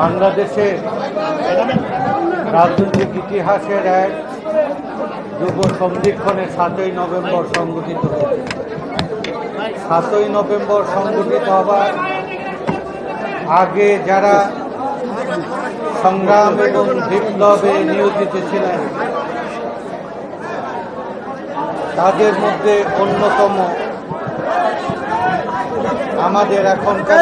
বাংলাদেশের রাজনৈতিক ইতিহাসের এক যুব সন্ধিক্ষণে সাতই নভেম্বর সংগঠিত হয়েছে। সাতই নভেম্বর সংগঠিত হবার আগে যারা সংগ্রাম এবং বিপ্লবে নিয়োজিত ছিলেন, তাদের মধ্যে অন্যতম আমাদের এখনকার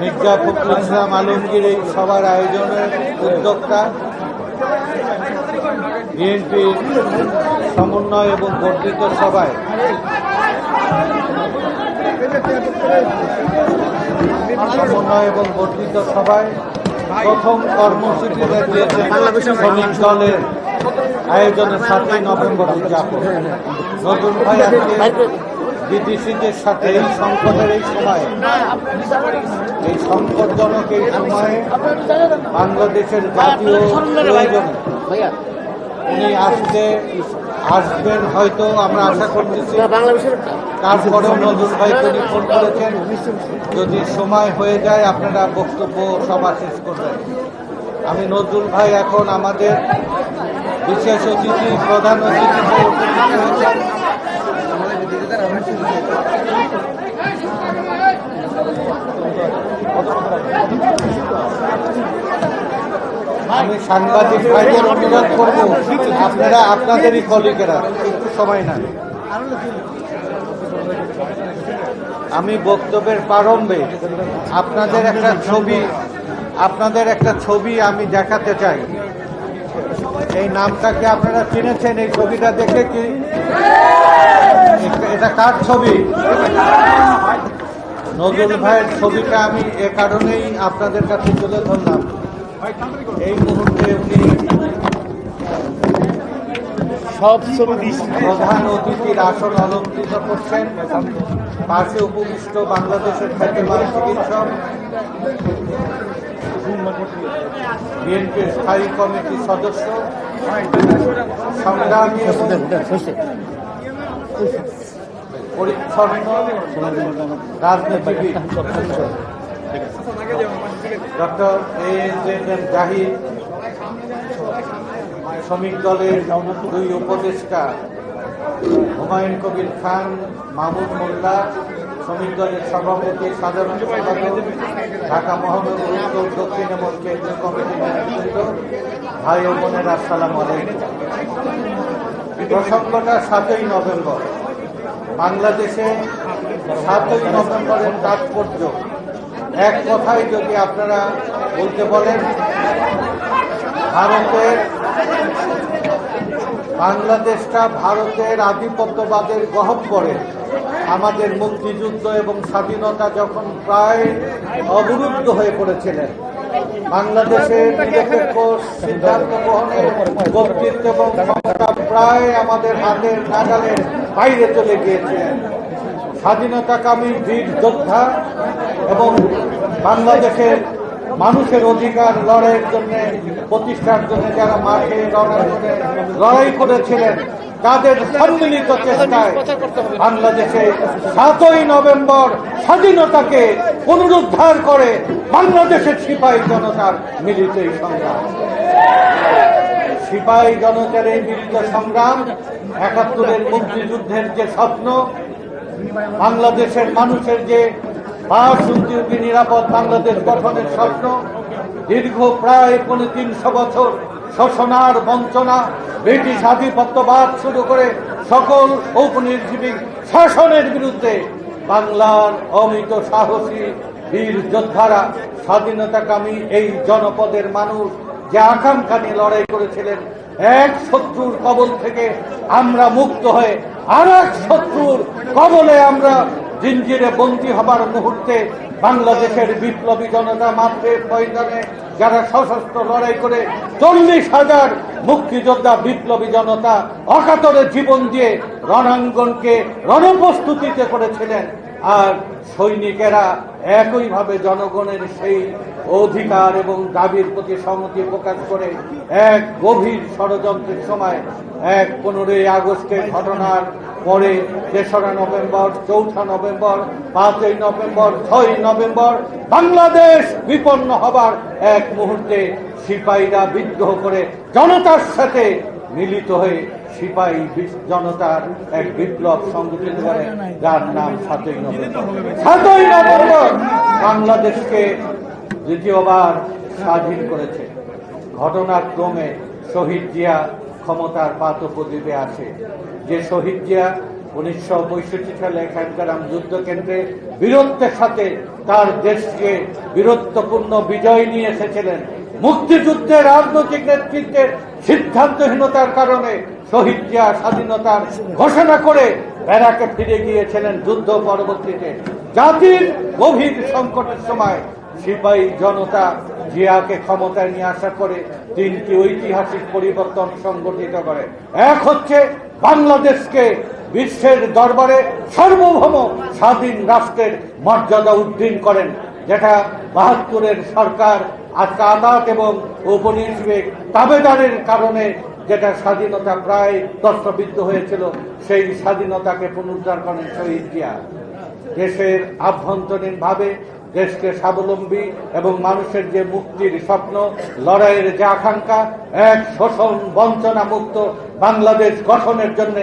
মির্জা ফখরুল ইসলাম আলমগীর এই সভার আয়োজনের উদ্যোক্তা বিএনপির সমন্বয় এবং বর্ধিত সভায় সমন্বয় এবং বর্ধিত সভায় প্রথম কর্মসূচিতে দিয়েছেন শ্রমিক দলের আয়োজনে সাতই নভেম্বর উদযাপন। নতুন ভাই বিদেশিদের সাথে এই সংকটের এই সময়ে, এই সংকটজনক এই সময়ে বাংলাদেশের জাতীয় উনি আসতে আসবেন হয়তো আমরা আশা করতেছি। তারপরেও নজরুল ভাই ফোন করেছেন। যদি সময় হয়ে যায়, আপনারা বক্তব্য সভা শেষ করবেন। আমি নজরুল ভাই এখন আমাদের বিশেষ অতিথি, প্রধান অতিথি আমি সাংবাদিক ভাইদের অনুরোধ করব, আপনারা, আপনাদেরই কলিগেরা একটু সময় না আমি বক্তব্যের প্রারম্ভে আপনাদের একটা ছবি, আপনাদের একটা ছবি আমি দেখাতে চাই। এই নামটাকে আপনারা চিনেছেন, এই ছবিটা দেখে কি? এটা কার ছবি? নজরুল ভাইয়ের ছবিটা আমি এ কারণেই আপনাদের কাছে তুলে ধরলাম। এই মুহূর্তে উনি সব ছবি প্রধান অতিথির আসন অলঙ্কৃত করছেন। পাশে উপবিষ্ট বাংলাদেশের খ্যাতিমান চিকিৎসক, বিএনপির স্থায়ী কমিটির সদস্য, সংগ্রামী শ্রমিক দলের দুই উপদেষ্টা, হুমায়ুন কবির খান, মাহমুদ মোল্লা, শ্রমিক দলের সভাপতি, সাধারণ সম্পাদক, ঢাকা মহানগর উত্তর দক্ষিণ এবং কেন্দ্রীয় কমিটির ভাই ও বোনের, আসসালাম আলাইকুম। প্রসঙ্গটা সাতই নভেম্বর। বাংলাদেশে সাতই নভেম্বরের তাৎপর্য। এক কথায় যদি আপনারা বলতে বলেন, ভারতের বাংলাদেশটা ভারতের আধিপত্যবাদের গহব্বরে আমাদের মুক্তিযুদ্ধ এবং স্বাধীনতা যখন প্রায় অবরুদ্ধ হয়ে পড়েছিলেন বাংলাদেশের নিরপেক্ষ সিদ্ধান্ত গ্রহণের কর্তৃত্ব এবং ক্ষমতা প্রায় আমাদের হাতের নাগালের বাইরে চলে গিয়েছিলেন স্বাধীনতাকামী বীর যোদ্ধা এবং বাংলাদেশের মানুষের অধিকার লড়াইয়ের জন্য, প্রতিষ্ঠার জন্য যারা মাঠে রণাঙ্গনে লড়াই করেছিলেন তাদের সম্মিলিত চেষ্টায় বাংলাদেশে সাতই নভেম্বর স্বাধীনতাকে পুনরুদ্ধার করে বাংলাদেশের সিপাহী জনতার মিলিত এই সংগ্রাম। সিপাহী জনতার এই মিলিত সংগ্রাম একাত্তরের মুক্তিযুদ্ধের যে স্বপ্ন, বাংলাদেশের মানুষের যে বাসন্তী নিরাপদ বাংলাদেশ গঠনের স্বপ্ন, দীর্ঘ প্রায় পৌনে তিনশো বছর শোষণার বঞ্চনা, ব্রিটিশ আধিপত্যবাদ শুরু করে সকল ঔপনিবেশিক শাসনের বিরুদ্ধে বাংলার অমিত সাহসী বীর যোদ্ধারা, স্বাধীনতাকামী এই জনপদের মানুষ যে আকাঙ্ক্ষা নিয়ে লড়াই করেছিলেন, এক শত্রুর কবল থেকে আমরা মুক্ত হয়ে আর এক শত্রুর কবলে আমরা জিঞ্জিরে বন্দী হবার মুহূর্তে বাংলাদেশের বিপ্লবী জনতা মাত্রে ময়দানে যারা সশস্ত্র লড়াই করে চল্লিশ হাজার মুক্তিযোদ্ধা বিপ্লবী জনতা অকাতরে জীবন দিয়ে রণাঙ্গনকে রণপ্রস্তুতিতে করেছিলেন, আর সৈনিকেরা একইভাবে জনগণের সেই অধিকার এবং দাবির প্রতি সম্মতি প্রকাশ করে এক গভীর ষড়যন্ত্রের সময়, এক পনেরোই আগস্টের ঘটনার পরে তেসরা নভেম্বর, চৌঠা নভেম্বর, পাঁচই নভেম্বর ছয় নভেম্বর বাংলাদেশ বিপন্ন হবার এক মুহূর্তে সিপাহীরা বিদ্রোহ করে জনতার সাথে মিলিত হয়ে সিপাহী জনতার এক বিপ্লব সংগঠিত করে, যার নাম সাতই নভেম্বর। সাতই নভেম্বর বাংলাদেশকে দ্বিতীয়বার স্বাধীন করেছে। ঘটনাক্রমে শহীদ জিয়া ক্ষমতার পাতপ্রদীপে আসে যে শহীদ জিয়া উনিশশো পঁয়ষট্টি সালে এখানকার যুদ্ধ কেন্দ্রে বীরত্বের সাথে তার দেশকে বীরত্বপূর্ণ বিজয় নিয়ে এসেছিলেন। মুক্তিযুদ্ধের রাজনৈতিক নেতৃত্বের সিদ্ধান্তহীনতার কারণে শহীদ জিয়া স্বাধীনতার ঘোষণা করে ব্যারাকে ফিরে গিয়েছিলেন যুদ্ধ পরবর্তীতে। জাতির গভীর সংকটের সময় সিপাহী জনতা জিয়াকে ক্ষমতায় নিয়ে আসার পরে তিনটি ঐতিহাসিক পরিবর্তন সংগঠিত করে। এক হচ্ছে বাংলাদেশকে বিশ্বের দরবারে সার্বভৌম স্বাধীন রাষ্ট্রের মর্যাদা উদ্দিন করেন, যেটা বাহাত্তরের সরকার আজকে আদাত এবং উপনিবেশ তাবেদারের কারণে যেটা স্বাধীনতা প্রায় দস্তবিদ্ধ হয়েছিল, সেই স্বাধীনতাকে পুনরুদ্ধার করেন শহীদ জিয়া। দেশের আভ্যন্তরীণভাবে দেশকে স্বাবলম্বী এবং মানুষের যে মুক্তির স্বপ্ন, লড়াইয়ের যে আকাঙ্ক্ষা, এক শোষণ বঞ্চনা মুক্ত বাংলাদেশ গঠনের জন্য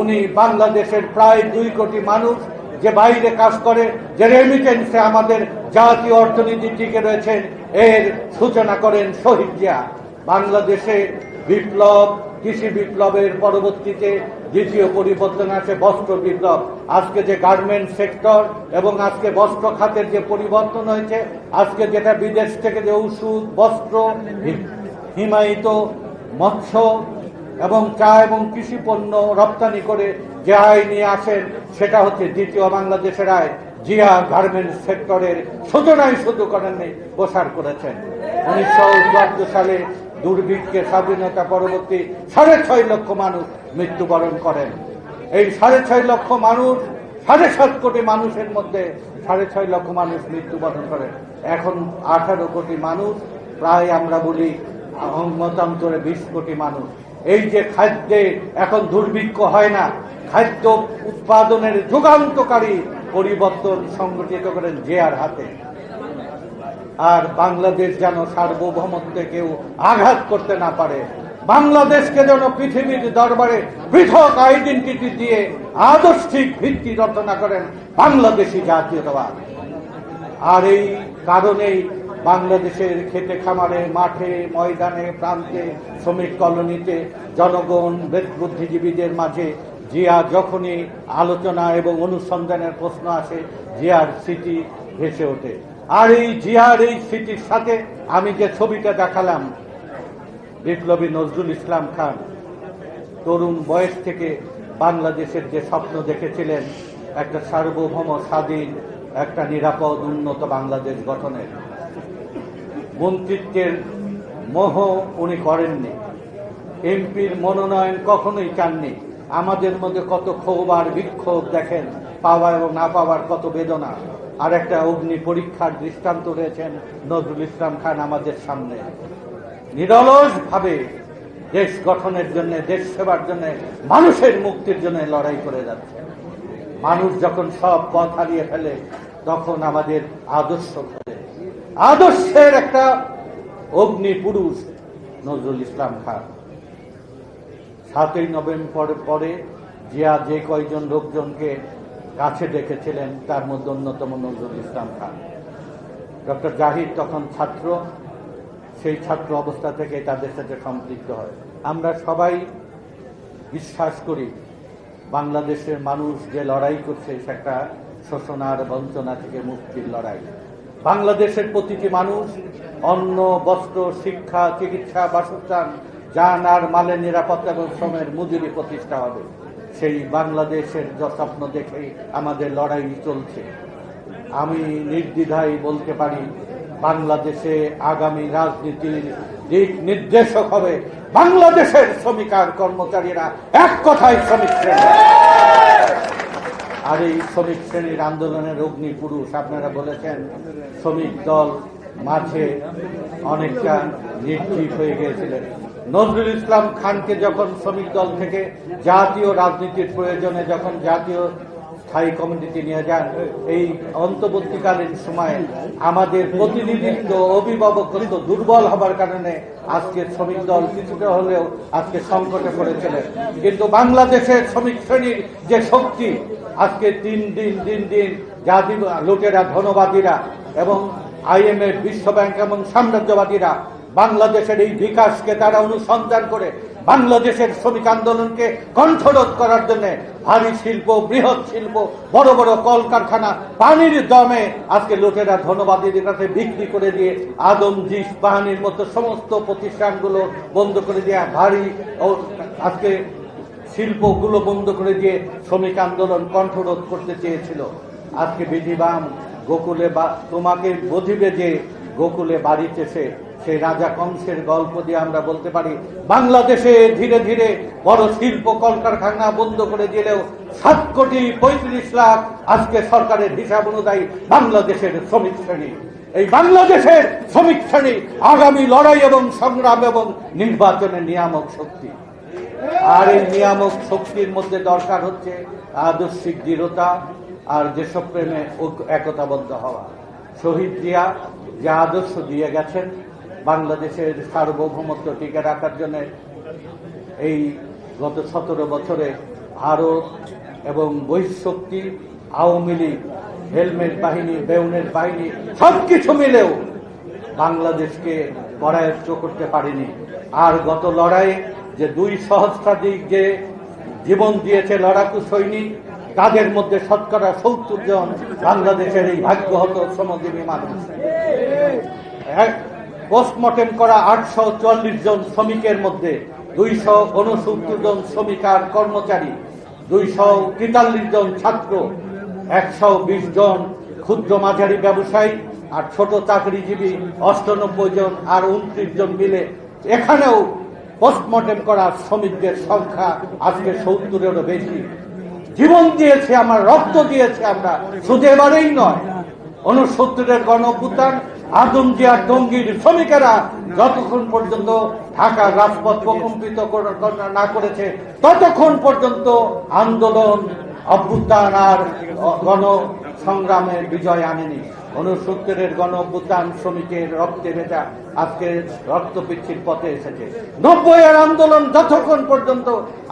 উনি বাংলাদেশের প্রায় দুই কোটি মানুষ যে বাইরে কাজ করে, যে রেমিটেন্সে আমাদের জাতীয় অর্থনীতি টিকে রয়েছেন এর সূচনা করেন শহীদ জিয়া। বাংলাদেশে বিপ্লব, কৃষি বিপ্লবের পরবর্তীতে দ্বিতীয় পরিবর্তন আছে, বস্ত্র বিপ্লব। আজকে যে গার্মেন্ট সেক্টর এবং আজকে বস্ত্র খাতের যে পরিবর্তন হয়েছে, আজকে যেটা বিদেশ থেকে যে ওষুধ বস্ত্র হিমায়িত মৎস্য এবং চা এবং কৃষি পণ্য রপ্তানি করে যে আয় নিয়ে আসেন, সেটা হচ্ছে দ্বিতীয় বাংলাদেশের আয়। জিয়া গার্মেন্টস সেক্টরের সূচনাই শুধু করেননি, প্রসার করেছেন। উনিশশো চুয়াত্তর সালে দুর্ভিক্ষে স্বাধীনতা পরবর্তী সাড়ে ছয় লক্ষ মানুষ মৃত্যুবরণ করেন। এই সাড়ে ছয় লক্ষ মানুষ, সাড়ে সাত কোটি মানুষের মধ্যে সাড়ে ছয় লক্ষ মানুষ মৃত্যুবরণ করেন। এখন আঠারো কোটি মানুষ, প্রায় আমরা বলি মতান্তরে বিশ কোটি মানুষ। এই যে খাদ্যে এখন দুর্ভিক্ষ হয় না, খাদ্য উৎপাদনের যুগান্তকারী পরিবর্তন সংগঠিত করেন জেয়ার হাতে। আর বাংলাদেশ যেন সার্বভৌমত্বে কেউ আঘাত করতে না পারে, বাংলাদেশকে যেন পৃথিবীর দরবারে পৃথক আইডেন্টিটি দিয়ে আদর্শিক ভিত্তি রচনা করেন বাংলাদেশি জাতীয়তাবাদ। আর এই কারণেই বাংলাদেশের খেতে খামারে, মাঠে, ময়দানে, প্রান্তে, শ্রমিক কলোনিতে জনগণ বেদ- বুদ্ধিজীবীদের মাঝে জিয়া যখনই আলোচনা এবং অনুসন্ধানের প্রশ্ন আসে, জিয়ার স্মৃতি ভেসে ওঠে। আর এই জিয়ার এই স্মৃতির সাথে আমি যে ছবিটা দেখালাম, বিপ্লবী নজরুল ইসলাম খান, তরুণ বয়স থেকে বাংলাদেশের যে স্বপ্ন দেখেছিলেন, একটা সার্বভৌম স্বাধীন, একটা নিরাপদ, উন্নত বাংলাদেশ গঠনের। মন্ত্রিত্বের মোহ উনি করেননি। এমপির মনোনয়ন কখনোই চাননি। আমাদের মধ্যে কত ক্ষোভ আর বিক্ষোভ দেখেন, পাওয়া এবং না পাওয়ার কত বেদনা। আর একটা অগ্নি পরীক্ষার দৃষ্টান্ত রয়েছেন নজরুল ইসলাম খান আমাদের সামনে। নিরলস ভাবে দেশ গঠনের জন্য, দেশ সেবার জন্য, মানুষের মুক্তির জন্য লড়াই করে যাচ্ছে। মানুষ যখন সব পথ হারিয়ে ফেলে, তখন আমাদের আদর্শ আদর্শের একটা অগ্নি পুরুষ নজরুল ইসলাম খান। সাতই নভেম্বর পরে জিয়া যে কয়জন লোকজনকে কাছে ডেকেছিলেন, তার মধ্যে অন্যতম নজরুল ইসলাম খান। ডক্টর জাহিদ তখন ছাত্র, সেই ছাত্র অবস্থা থেকে তাদের সাথে সম্পৃক্ত হয়। আমরা সবাই বিশ্বাস করি, বাংলাদেশের মানুষ যে লড়াই করছে, সেটা শোষণ আর বঞ্চনা থেকে মুক্তির লড়াই। বাংলাদেশের প্রতিটি মানুষ অন্ন, বস্ত্র, শিক্ষা, চিকিৎসা, বাসস্থান, যান আর মালের নিরাপত্তা এবং শ্রমের মজুরি প্রতিষ্ঠা হবে। সেই বাংলাদেশের স্বপ্ন দেখেই আমাদের লড়াই চলছে। আমি নির্দ্বিধায় বলতে পারি, বাংলাদেশে আগামী রাজনীতির দিক নির্দেশক হবে বাংলাদেশের শ্রমিক আর কর্মচারীরা। এক কথায় শ্রমিক শ্রেণি। আর এই শ্রমিক শ্রেণির আন্দোলনের অগ্নি পুরুষ, আপনারা বলেছেন শ্রমিক দল মাঠে অনেকটা নির্জীব হয়ে গিয়েছিলেন। নজরুল ইসলাম খানকে যখন শ্রমিক দল থেকে জাতীয় রাজনীতির প্রয়োজনে, যখন জাতীয় স্থায়ী কমিটিতে নিয়ে যান। এই অন্তর্বর্তীকালীন সময়ে আমাদের প্রতিনিধিত্ব অভিভাবকত্ব দুর্বল হবার কারণে আজকে শ্রমিক দল কিছুটা হলেও আজকে সংকটে পড়েছিলেন। কিন্তু বাংলাদেশের শ্রমিক শ্রেণির যে শক্তি, আজকে তিন দিন দিন দিন জাতি লোকেরা, ধনবাদীরা এবং আইএমএফ, বিশ্ব ব্যাংক এবং সাম্রাজ্যবাদীরা বাংলাদেশের এই বিকাশকে তারা অনুসন্ধান করে বাংলাদেশের শ্রমিক আন্দোলনকে কণ্ঠরোধ করার জন্য ভারী শিল্প, বৃহৎ শিল্প, বড় বড় কলকারখানা, পানির দমে আজকে লোকেরা ধনবাদীদের কাছে বিক্রি করে দিয়ে আদম জিস বাহিনীর মতো সমস্ত প্রতিষ্ঠানগুলো বন্ধ করে দিয়ে ভারী আজকে শিল্পগুলো বন্ধ করে দিয়ে শ্রমিক আন্দোলন কণ্ঠরোধ করতে চেয়েছিল। আজকে বিধিবাম গোকুলে বা তোমাকে বধিবে যে গোকুলে বাড়িতেছে। সেই রাজা কংসের গল্প দিয়ে আমরা বলতে পারি, বাংলাদেশে ধীরে ধীরে বড় শিল্প কলকারখানা বন্ধ করে দিলেও সাত কোটি পঁয়ত্রিশ লাখ আজকে সরকারের হিসাব অনুযায়ী বাংলাদেশের শ্রমিক শ্রেণি। এই বাংলাদেশের শ্রমিক শ্রেণি আগামী লড়াই এবং সংগ্রাম এবং নির্বাচনের নিয়ামক শক্তি। আর এই নিয়ামক শক্তির মধ্যে দরকার হচ্ছে আদর্শিক দৃঢ়তা আর দেশপ্রেমে একতাবদ্ধ হওয়া। শহীদ জিয়া যে আদর্শ দিয়ে গেছেন বাংলাদেশের সার্বভৌমত্ব টিকে রাখার জন্য এই গত সতেরো বছরে ভারত এবং বহিঃশক্তি, আওয়ামী লীগ, হেলমেট বাহিনী, বেউনের বাহিনী, সবকিছু মিলেও বাংলাদেশকে করায়ত্ত করতে পারেনি। আর গত লড়াই যে দুই সহস্রাধিক যে জীবন দিয়েছে লড়াকু সৈনিক, তাদের মধ্যে শতকরা সত্তর জন বাংলাদেশের এই ভাগ্যহত শ্রমজীবী মানুষ। পোস্টমর্টেম করা আটশো চল্লিশ জন শ্রমিকের মধ্যে দুইশো উনসত্তর জন শ্রমিক আর কর্মচারী, দুইশো তেতাল্লিশ জন ছাত্র, একশো বিশ জন ক্ষুদ্র মাঝারি ব্যবসায়ী আর ছোট চাকরিজীবী, অষ্টানব্বই জন আর উনত্রিশ জন মিলে এখানেও পোস্টমর্টেম করা শ্রমিকদের সংখ্যা আজকে সত্তরেরও বেশি। জীবন দিয়েছে আমার, রক্ত দিয়েছে আমরা, শুধু এবারেই নয় উনসত্তরের গণ অভ্যুত্থান আদম টঙ্গির শ্রমিকেরা যতক্ষণ পর্যন্ত ঢাকার রাজপথ প্রকম্পিত না করেছে, ততক্ষণ পর্যন্ত আন্দোলন, অভ্যুত্থান আর গণ সংগ্রামের বিজয় আনেনি। উনসত্তরের গণ অভ্যুত্থান শ্রমিকের রক্তে ভেজা আজকে রক্তপিচ্ছির পথে এসেছে। নব্বই এর আন্দোলন যতক্ষণ পর্যন্ত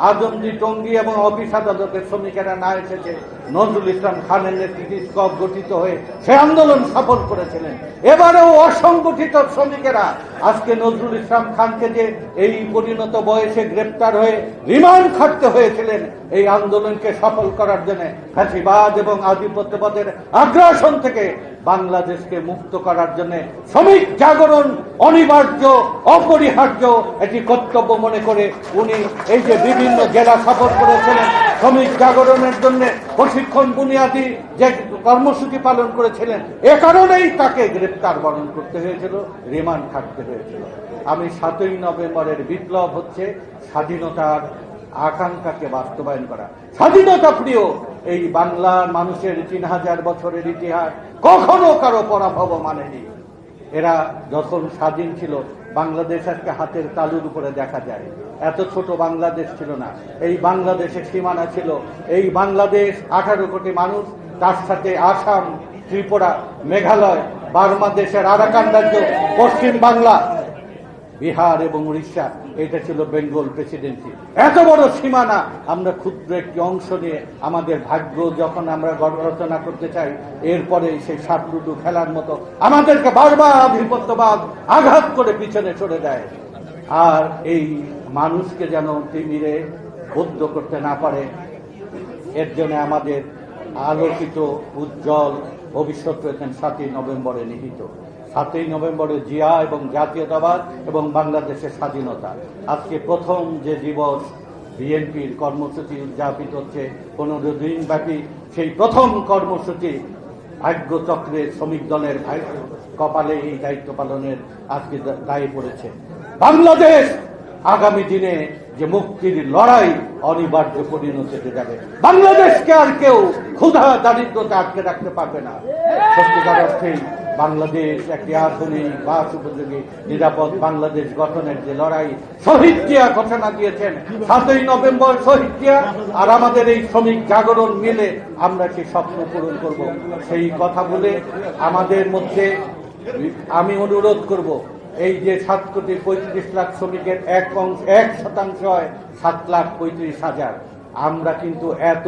আজমজি টঙ্গি এবং অফিস আদালতের শ্রমিকেরা না এসেছে, নজরুল ইসলাম খানের নেতৃত্বে গঠিত হয়ে সে আন্দোলন সফল করেছিলেন। এবারেও অসংগঠিত শ্রমিকেরা আজকে নজরুল ইসলাম খানকে যে এই পরিণত বয়সে গ্রেপ্তার হয়ে রিমান্ড খাটতে হয়েছিলেন, এই আন্দোলনকে সফল করার জন্য ফাঁসিবাদ এবং আধিপত্যবাদের আগ্রাসন থেকে বাংলাদেশকে মুক্ত করার জন্য শ্রমিক জাগরণ অনিবার্য, অপরিহার্য একটি কর্তব্য মনে করে উনি এই যে বিভিন্ন জেলা সফর করেছিলেন শ্রমিক জাগরণের জন্য প্রশিক্ষণ বুনিয়াদী যে কর্মসূচি পালন করেছিলেন, এ কারণেই তাকে গ্রেপ্তার বরণ করতে হয়েছিল, রিমান্ড থাকতে হয়েছিল। আমি সাতই নভেম্বরের বিপ্লব হচ্ছে স্বাধীনতার আকাঙ্ক্ষাকে বাস্তবায়ন করা। স্বাধীনতা প্রিয় এই বাংলার মানুষের তিন হাজার বছরের ইতিহাস কখনো কারও পরাভব মানেনি। এরা যখন স্বাধীন ছিল, বাংলাদেশ আজকে হাতের তালুর উপরে দেখা যায়। এত ছোট বাংলাদেশ ছিল না। এই বাংলাদেশের সীমানা ছিল। এই বাংলাদেশ আঠারো কোটি মানুষ, তার সাথে আসাম, ত্রিপুরা, মেঘালয়, বার্মা দেশের আরাকান রাজ্য, পশ্চিম বাংলা, বিহার এবং উড়িষ্যা এটা ছিল বেঙ্গল প্রেসিডেন্সি। এত বড় সীমানা, আমরা ক্ষুদ্র একটি অংশ নিয়ে আমাদের ভাগ্য যখন আমরা রচনা করতে চাই, এরপরে সেই সাপলুডু খেলার মতো আমাদেরকে বারবার আধিপত্যবাদ আঘাত করে পিছনে সরে দেয়। আর এই মানুষকে যেন তিমিরে বদ্ধ করতে না পারে, এর জন্য আমাদের আলোকিত উজ্জ্বল ভবিষ্যৎ রয়েছেন সাতই নভেম্বরে নিহিত। সাতই নভেম্বরে জিয়া এবং জাতীয়তাবাদ এবং বাংলাদেশের স্বাধীনতা। আজকে প্রথম যে দিবস বিএনপির কর্মসূচি উদযাপিত হচ্ছে, পনেরো দিন ব্যাপী সেই প্রথম কর্মসূচি ভাগ্যচক্রে শ্রমিক দলের কপালে এই দায়িত্ব পালনের আজকে দায়ী পড়েছে। বাংলাদেশ আগামী দিনে যে মুক্তির লড়াই অনিবার্য পরিণত হতে যাবে। বাংলাদেশকে আর কেউ ক্ষুধা দারিদ্রতা আটকে রাখতে পারবে না। সত্যিকার অর্থেই বাংলাদেশ একটি আধুনিক, বাস উপযোগী, নিরাপদ বাংলাদেশ গঠনের যে লড়াই, শহীদ জিয়া ঘোষণা দিয়েছেন সাতই নভেম্বর শহীদ জিয়া আর আমাদের এই শ্রমিক জাগরণ মিলে আমরা সেই স্বপ্ন পূরণ করব, সেই কথা বলে আমাদের মধ্যে আমি অনুরোধ করব এই যে সাত কোটি পঁয়ত্রিশ লাখ শ্রমিকের এক অংশ, এক শতাংশ হয় সাত লাখ পঁয়ত্রিশ হাজার। আমরা কিন্তু এত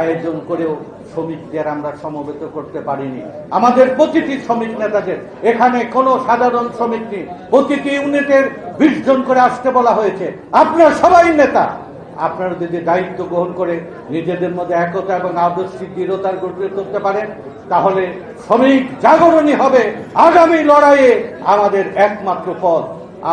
আয়োজন করেও শ্রমিকদের আমরা সমবেত করতে পারিনি। আমাদের প্রতিটি শ্রমিক নেতাদের, এখানে কোনো সাধারণ শ্রমিক নেই। প্রতিটি ইউনিটের বিশ জন করে আসতে বলা হয়েছে। আপনারা সবাই নেতা। আপনারা যদি দায়িত্ব গ্রহণ করে নিজেদের মধ্যে একতা এবং আদর্শিক দৃঢ়তার গড়ে করতে পারেন, তাহলে শ্রমিক জাগরণী হবে আগামী লড়াইয়ে আমাদের একমাত্র পথ।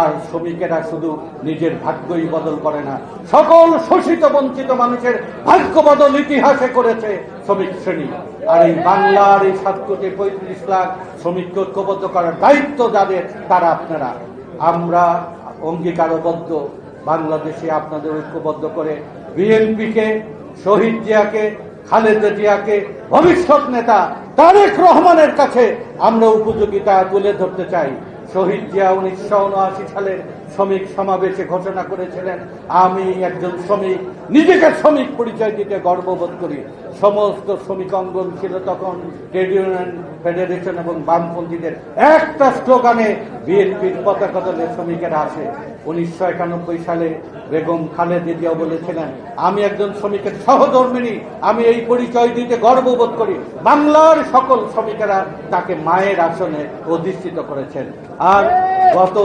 আর শ্রমিকেরা শুধু নিজের ভাগ্যই বদল করে না, সকল শোষিত বঞ্চিত মানুষের ভাগ্য বদল ইতিহাসে করেছে শ্রমিক শ্রেণি। আর এই বাংলার এই সাত কোটি পঁয়ত্রিশ লাখ শ্রমিককে ঐক্যবদ্ধ করার দায়িত্ব যাদের, তারা আপনারা। আমরা অঙ্গীকারবদ্ধ বাংলাদেশে আপনাদের ঐক্যবদ্ধ করে বিএনপিকে, শহীদ জিয়াকে, খালেদা জিয়াকে, ভবিষ্যৎ নেতা তারেক রহমানের কাছে আমরা উপযোগিতা তুলে ধরতে চাই। শহীদ জিয়া উনিশশো উনআশি সালের শ্রমিক সমাবেশে ঘোষণা করেছিলেন, আমি একজন শ্রমিক, নিজেকে শ্রমিক পরিচয় দিতে গর্ববোধ করি। সমস্ত শ্রমিক অঙ্গন ছিল তখন ট্রেড ইউনিয়ন ফেডারেশন এবং বামপন্থীদের একটা স্লোগানে বিএনপির পতাকা দলে শ্রমিকেরা আসে। উনিশশো একানব্বই সালে বেগম খালেদা বলেছিলেন, আমি একজন শ্রমিকের সহধর্মিনী আমি এই পরিচয় দিতে গর্ববোধ করি। বাংলার সকল শ্রমিকেরা তাকে মায়ের আসনে অধিষ্ঠিত করেছেন। আর গত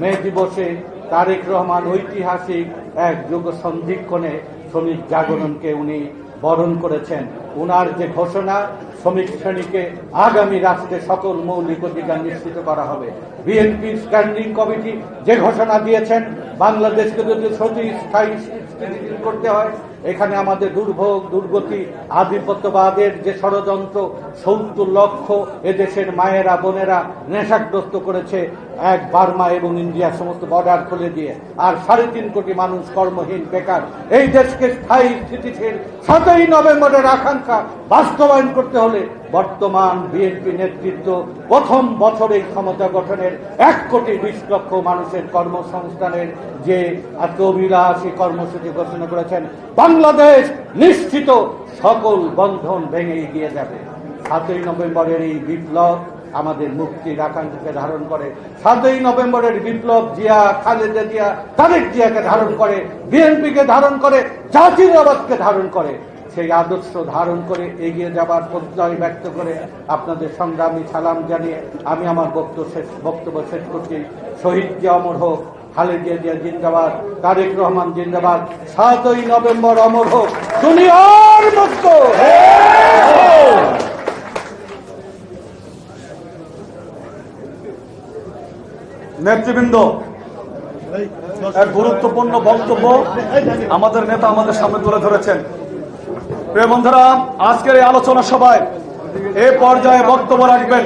মে দিবসে তারেক রহমান ঐতিহাসিক এক যুগ সন্ধিক্ষণে শ্রমিক জাগরণকে উনি বরণ করেছেন। উনার যে ঘোষণা, শ্রমিক শ্রেণীকে আগামী রাষ্ট্রে সকল মৌলিক অধিকার নিশ্চিত করা হবে। বিএনপি স্ট্যান্ডিং কমিটি যে ঘোষণা দিয়েছেন, বাংলাদেশকে যদি সতী স্থায়ী করতে হয়, এখানে আমাদের দুর্ভোগ, দুর্গতি, আধিপত্যবাদের যে ষড়যন্ত্র, সত্তর লক্ষ এদেশের মায়েরা, বোনেরা নেশাগ্রস্ত করেছে এক বার্মা এবং ইন্ডিয়া সমস্ত বর্ডার খুলে দিয়ে আর সাড়ে তিন কোটি মানুষ কর্মহীন, বেকার, এই দেশকে স্থায়ী স্থিতিশীল সাতই নভেম্বরের আকাঙ্ক্ষা বাস্তবায়ন করতে হলে বর্তমান বিএনপি নেতৃত্ব প্রথম বছরে ক্ষমতা গঠনের এক কোটি বিশ লক্ষ মানুষের কর্মসংস্থানের যে আজকে অভিলাষী কর্মসূচি ঘোষণা করেছেন, বাংলাদেশ নিশ্চিত সকল বন্ধন ভেঙে এগিয়ে যাবে। সাতই নভেম্বরের এই বিপ্লব আমাদের মুক্তির আকাঙ্ক্ষাকে ধারণ করে। সাতই নভেম্বরের বিপ্লব জিয়া, খালেদা জিয়া, তারেক জিয়াকে ধারণ করে, বিএনপিকে ধারণ করে জাতীয়তাবাদকে ধারণ করে। সেই আদর্শ ধারণ করে এগিয়ে যাবার প্রত্যয় ব্যক্ত করে আপনাদের সংগ্রামী সালাম জানিয়ে আমি আমার বক্তব্য শেষ বক্তব্য শেষ করছি। শহীদ যে অমর হোক খালেদিয়া জিয়া জিন্দাবাদ, তারেক রহমান জিন্দাবাদ, সাতই নভেম্বর অমর হোক, দুনিয়ার মুক্ত। নেতৃবৃন্দ এক গুরুত্বপূর্ণ বক্তব্য আমাদের নেতা আমাদের সামনে তুলে ধরেছেন। প্রিয় বন্ধুরা, আজকের এই আলোচনা সভায় এ পর্যায়ে বক্তব্য রাখবেন।